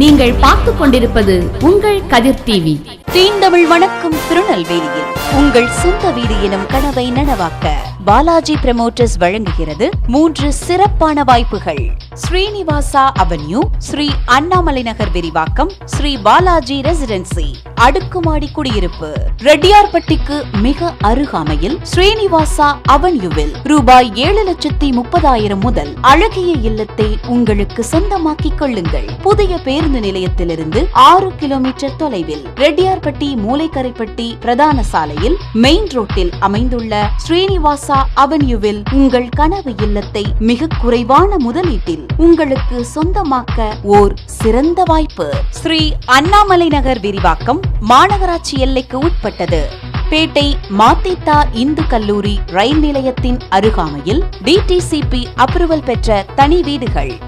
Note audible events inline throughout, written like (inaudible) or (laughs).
நீங்கள் பார்த்து கொண்டிருப்பது உங்கள் கதிர் டிவி தீண்டமிழ் வணக்கம் திருநெல்வேலியில். உங்கள் சொந்த வீடு எனும் கனவை நனவாக்க. பாலாஜி பிரமோட்டர்ஸ் வழங்குகிறது மூன்று சிறப்பான வாய்ப்புகள். ஸ்ரீனிவாசா அவென்யூ ஸ்ரீ அண்ணாமலை நகர் விரிவாக்கம் ஸ்ரீ பாலாஜி ரெசிடென்சி அடுக்குமாடி குடியிருப்பு. ரெட்டியார்பட்டிக்கு மிக அருகாமையில் ஸ்ரீனிவாசா அவென்யூவில் ரூபாய் ஏழு லட்சத்தி முப்பதாயிரம் முதல் அழகிய இல்லத்தை உங்களுக்கு சொந்தமாக்கிக் கொள்ளுங்கள். புதிய பேருந்து நிலையத்திலிருந்து ஆறு கிலோமீட்டர் தொலைவில் ரெட்டியார்பட்டி மூளைக்கரைப்பட்டி பிரதான சாலையில் மெயின் ரோட்டில் அமைந்துள்ள ஸ்ரீனிவாச அவென்யூவில் உங்கள் கனவு இல்லத்தை மிக குறைவான முதலீட்டில் உங்களுக்கு சொந்தமாக்க ஓர் சிறந்த வாய்ப்பு. ஸ்ரீ அண்ணாமலை நகர் விரிவாக்கம் மாநகராட்சி எல்லைக்கு உட்பட்டது. பேட்டை மாத்தித்தா இந்து கல்லூரி ரயில் நிலையத்தின் அருகாமையில் டிடிசிபி அப்ரூவல் பெற்ற தனி வீடுகள்.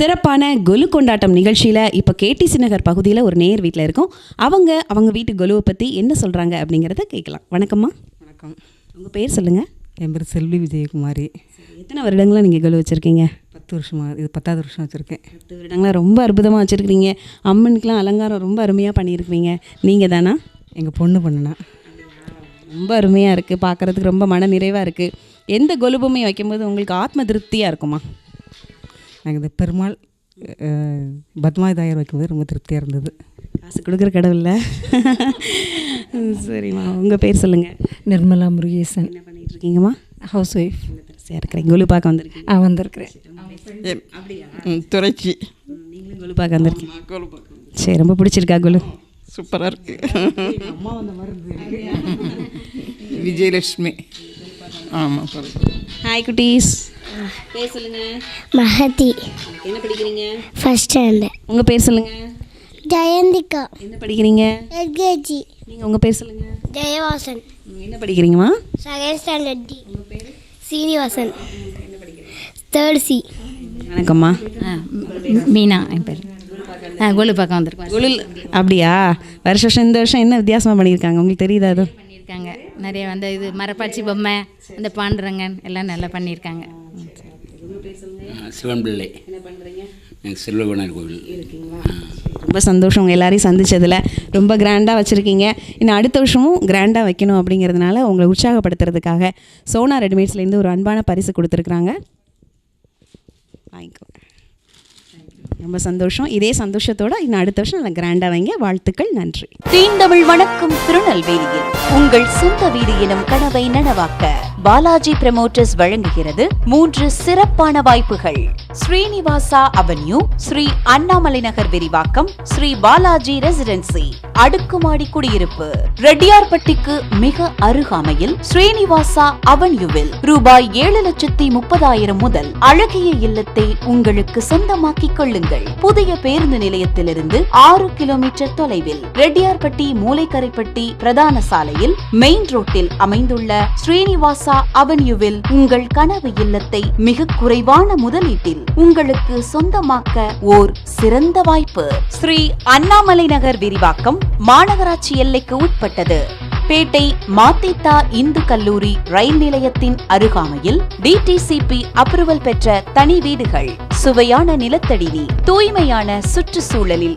சிறப்பான கொலு கொண்டாட்டம் நிகழ்ச்சியில் இப்போ கேடிசி நகர் பகுதியில் ஒரு நேர் வீட்டில் இருக்கோம். அவங்க அவங்க வீட்டு கொலுவை பற்றி என்ன சொல்கிறாங்க அப்படிங்கிறத கேட்கலாம். வணக்கம்மா. வணக்கம். உங்கள் பேர் சொல்லுங்கள் என் பேர் செல்வி விஜயகுமாரி. எத்தனை வருடங்களா நீங்கள் கொலு வச்சுருக்கீங்க? பத்து வருஷமாக இது பத்தாவது வருஷம் வச்சுருக்கேன். பத்து வருடங்களா ரொம்ப அற்புதமாக வச்சுருக்கிறீங்க. அம்மனுக்கெலாம் அலங்காரம் ரொம்ப அருமையாக பண்ணியிருக்கீங்க நீங்கள் தானா? எங்கள் பொண்ணு பண்ணினா. ரொம்ப அருமையாக இருக்குது பார்க்குறதுக்கு ரொம்ப மன நிறைவாக இருக்குது எந்த கொலுபுமே வைக்கும்போது உங்களுக்கு ஆத்ம திருப்தியாக இருக்குமா? எனக்கு இந்த பெருமாள் அஹ், பத்மாவதி தாயார் வைக்கும்போது ரொம்ப திருப்தியாக இருந்தது. காசு கொடுக்குற கடவுள்ல (laughs) சரிம்மா உங்கள் பேர் சொல்லுங்கள் நிர்மலா முருகேசன். என்ன பண்ணிட்டு இருக்கீங்கம்மா? ஹவுஸ் ஒய்ஃப் சரியாக இருக்கிறேன் கொலு பார்க்க வந்திருக்கீங்க. ஆ வந்திருக்கிறேன். துறைச்சி நீங்களும் கொலு பார்க்க வந்திருக்கீங்க. சரி ரொம்ப பிடிச்சிருக்கா கொலு சூப்பராக இருக்கு. விஜயலட்சுமி. ஆமாம் ஹாய் குட்டீஸ். பேர் சொல்லுங்க. மகதி. என்ன படிக்கிறீங்க? ஃபஸ்ட் ஸ்டாண்டர்ட் உங்கள் பேர் சொல்லுங்க. ஜெயந்திகா. என்ன படிக்கிறீங்க? எல்கேஜி. நீங்கள் உங்கள் பேர் சொல்லுங்க. ஜெயவாசன். என்ன படிக்கிறீங்கம்மா? Second standard D Srinivasan. Third C வணக்கம்மா. மீனா என் பேர். ஆ கோலு பக்கம் வந்திருக்கோம். கொலு அப்படியா? வருஷ வருஷம் இந்த வருஷம் என்ன வித்தியாசமாக பண்ணியிருக்காங்க? உங்களுக்கு தெரியுதா அது? நிறைய வந்து இது மரப்பாச்சி பொம்மை அந்த பாண்டுரங்கன் எல்லாம் நல்லா பண்ணியிருக்காங்க. சிவன் பிள்ளை எனக்கு செல்வகுணர் கோவில். ரொம்ப சந்தோஷம் உங்கள் எல்லாரையும் சந்திச்சதில். ரொம்ப கிராண்டாக வச்சுருக்கீங்க. இன்னும் அடுத்த வருஷமும் கிராண்டாக வைக்கணும் அப்படிங்கிறதுனால உங்களை உற்சாகப்படுத்துறதுக்காக சோனா ரெடிமேட்ஸ்லேருந்து ஒரு அன்பான பரிசு கொடுத்துருக்குறாங்க. வாங்கிக்கோ ரொம்ப சந்தோஷம். இதே சந்தோஷத்தோட இன்னும் அடுத்த வருஷம் நல்லா கிராண்டாக வைங்க. வாழ்த்துக்கள். நன்றி. தீண்டமிழ் வணக்கம் திருநெல்வேலியில். உங்கள் சொந்த வீடு எனும் கனவை நனவாக்க. பாலாஜி பிரமோட்டர்ஸ் வழங்குகிறது மூன்று சிறப்பான வாய்ப்புகள். ஸ்ரீனிவாசா அவென்யூ ஸ்ரீ அண்ணாமலை நகர் விரிவாக்கம் ஸ்ரீ பாலாஜி ரெசிடென்சி அடுக்குமாடி குடியிருப்பு. ரெட்டியார்பட்டிக்கு மிக அருகாமையில் ஸ்ரீனிவாசா அவென்யூவில் ரூபாய் ஏழு லட்சத்தி முப்பதாயிரம் முதல் அழகிய இல்லத்தை உங்களுக்கு சொந்தமாக்கிக் கொள்ளுங்கள். புதிய பேருந்து நிலையத்திலிருந்து ஆறு கிலோமீட்டர் தொலைவில் ரெட்டியார்பட்டி மூளைக்கரைப்பட்டி பிரதான சாலையில் மெயின் ரோட்டில் அமைந்துள்ள ஸ்ரீனிவாசா அவென்யூவில் உங்கள் கனவு இல்லத்தை மிக குறைவான முதலீட்டில் உங்களுக்கு சொந்தமாக்க ஓர் சிறந்த வாய்ப்பு. ஸ்ரீ அண்ணாமலை நகர் விரிவாக்கம் மாநகராட்சி எல்லைக்கு உட்பட்டது. பேட்டை மாத்தித்தா இந்து கல்லூரி ரயில் நிலையத்தின் அருகாமையில் டிடிசிபி அப்ரூவல் பெற்ற தனி வீடுகள். சுவையான நிலத்தடி நீர் தூய்மையான சுற்றுச்சூழலில்